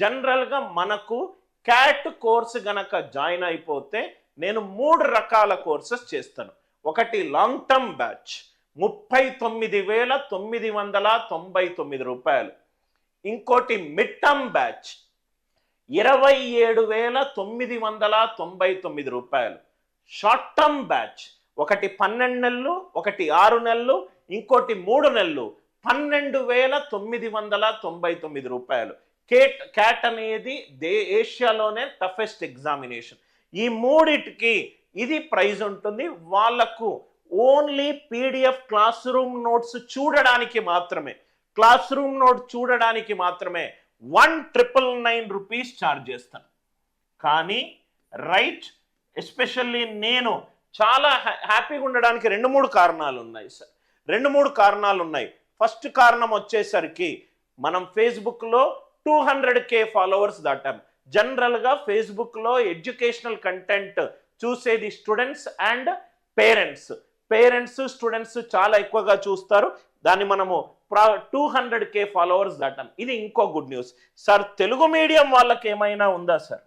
జనరల్గా మనకు cat course గనక జాయిన్ అయిపోతే నేను మూడు రకాల కోర్సెస్ చేస్తాను. ఒకటి లాంగ్ టర్మ్ బ్యాచ్ ముప్పై తొమ్మిది వేల తొమ్మిది వందల తొంభై తొమ్మిది రూపాయలు. ఇంకోటి మిడ్ టర్మ్ బ్యాచ్ ఇరవై ఏడు వేల తొమ్మిది వందల తొంభై తొమ్మిది రూపాయలు. షార్ట్ టర్మ్ బ్యాచ్ ఒకటి పన్నెండు నెలలు ఒకటి ఆరు నెలలు ఇంకోటి మూడు నెలలు పన్నెండు వేల తొమ్మిది వందల తొంభై తొమ్మిది రూపాయలు. కేట్ క్యాట్ అనేది దే ఏషియాలోనే టఫెస్ట్ ఎగ్జామినేషన్ ఈ మూడిటికి ఇది ప్రైజ్ ఉంటుంది. వాళ్ళకు only PDF class room notes చూడడానికి మాత్రమే. క్లాస్ రూమ్ నోట్ చూడడానికి మాత్రమే one triple nine rupees charge చేస్తాను కానీ రైట్ ఎస్పెషల్లీ నేను చాలా హ్యా- హ్యాపీగా ఉండడానికి రెండు మూడు కారణాలు ఉన్నాయి సార్. రెండు మూడు కారణాలు ఉన్నాయి. ఫస్ట్ కారణం వచ్చేసరికి మనం ఫేస్బుక్లో టూ హండ్రెడ్ కే ఫాలోవర్స్ దాటాం. జనరల్గా ఫేస్బుక్లో ఎడ్యుకేషనల్ కంటెంట్ చూసేది students and parents parents students చాలా ఎక్కువగా చూస్తారు. దాన్ని మనము టూ హండ్రెడ్ కే ఫాలోవర్స్ దాటాం. ఇది ఇంకో good news sir Telugu medium వాళ్ళకి ఏమైనా ఉందా సార్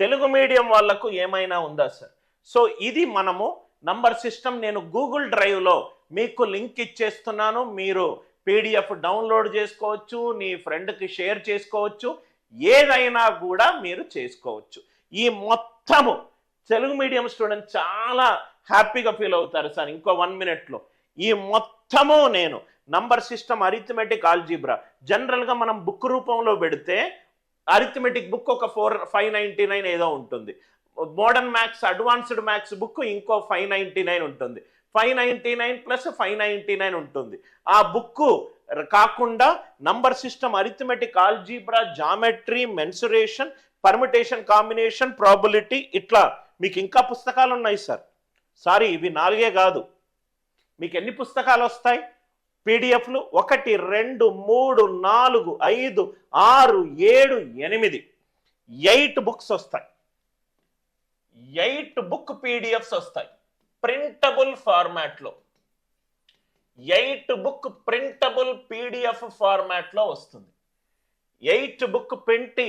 తెలుగు మీడియం వాళ్ళకు ఏమైనా ఉందా సార్ సో ఇది మనము నంబర్ సిస్టమ్ నేను గూగుల్ డ్రైవ్లో మీకు లింక్ ఇచ్చేస్తున్నాను. మీరు పీడిఎఫ్ డౌన్లోడ్ చేసుకోవచ్చు నీ ఫ్రెండ్కి షేర్ చేసుకోవచ్చు ఏదైనా కూడా మీరు చేసుకోవచ్చు. ఈ మొత్తము తెలుగు మీడియం స్టూడెంట్ చాలా హ్యాపీగా ఫీల్ అవుతారు సార్ ఇంకో వన్ మినిట్లో ఈ మొత్తము నేను నంబర్ సిస్టమ్ అరిథమెటిక్ ఆల్జీబ్రా జనరల్గా మనం బుక్ రూపంలో పెడితే అరిథమెటిక్ బుక్ ఒక ఫోర్ ఫైవ్ నైంటీ నైన్ ఏదో ఉంటుంది. Modern maths advanced maths book ఇంకో ఫైవ్ నైంటీ నైన్ ఉంటుంది. Five ninety nine plus five ninety nine ఉంటుంది. ఆ బుక్ కాకుండా number system arithmetic algebra geometry mensuration permutation combination probability ఇట్లా మీకు ఇంకా పుస్తకాలు ఉన్నాయి సార్. సారీ ఇవి నాలుగే కాదు. మీకు ఎన్ని పుస్తకాలు వస్తాయి? పీడిఎఫ్లు ఒకటి రెండు మూడు నాలుగు ఐదు ఆరు ఏడు ఎనిమిది. ఎయిట్ బుక్స్ వస్తాయి. ఎయిట్ బుక్ పీడిఎఫ్స్ వస్తాయి. ప్రింటబుల్ ఫార్మాట్లో. ఎయిట్ బుక్ ప్రింటబుల్ పీడిఎఫ్ ఫార్మాట్లో వస్తుంది. Eight book print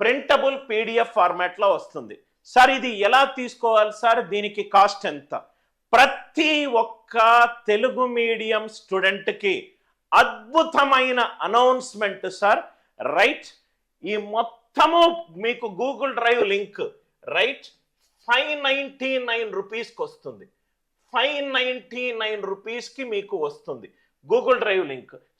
printable PDF ఫార్మాట్లో వస్తుంది. సార్ ఇది ఎలా తీసుకోవాలి సార్? దీనికి కాస్ట్ ఎంత? ప్రతి ఒక్క తెలుగు మీడియం స్టూడెంట్కి అద్భుతమైన అనౌన్స్మెంట్ సార్. రైట్? ఈ మొత్తము మీకు Google drive link. Right? Five ninety nine రూపీస్కి వస్తుంది. ఫైవ్ నైంటీ నైన్ రూపీస్కి మీకు వస్తుంది. Google drive link.